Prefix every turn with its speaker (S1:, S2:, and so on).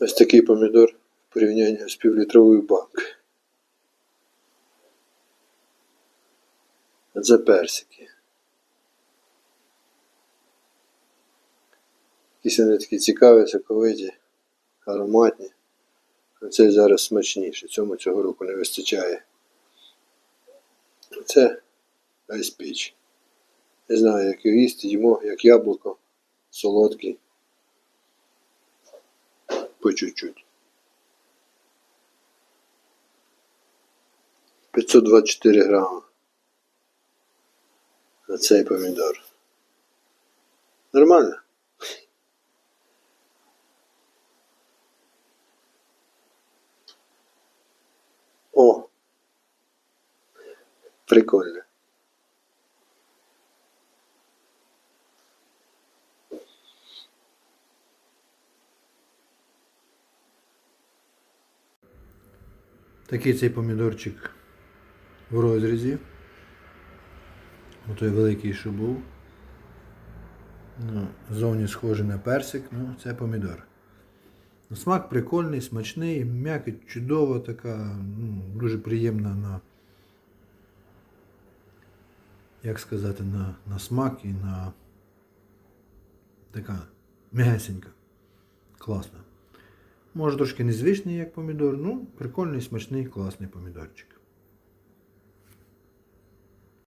S1: Ось такий помідор в порівнянні з півлітровою банкою. Це персики. Якісь вони такі цікаві, соковиті, ароматні. А цей зараз смачніший. Цьому цього року не вистачає. Це Peach. Не знаю, як його їсти, їмо як яблуко, солодкий. По чуть-чуть. 524 грами. На цей помідор. Нормально? О! Прикольно. Такий цей помідорчик в розрізі. Отой великий, що був. Ну, зовні схожий на персик, ну це помідор. Смак прикольний, смачний, м'якоть чудова така, ну, дуже приємна на, як сказати, на, на смак і на така м'ясенька. Класна. Може трошки незвичний, як помідор, ну, прикольний, смачний, класний помідорчик.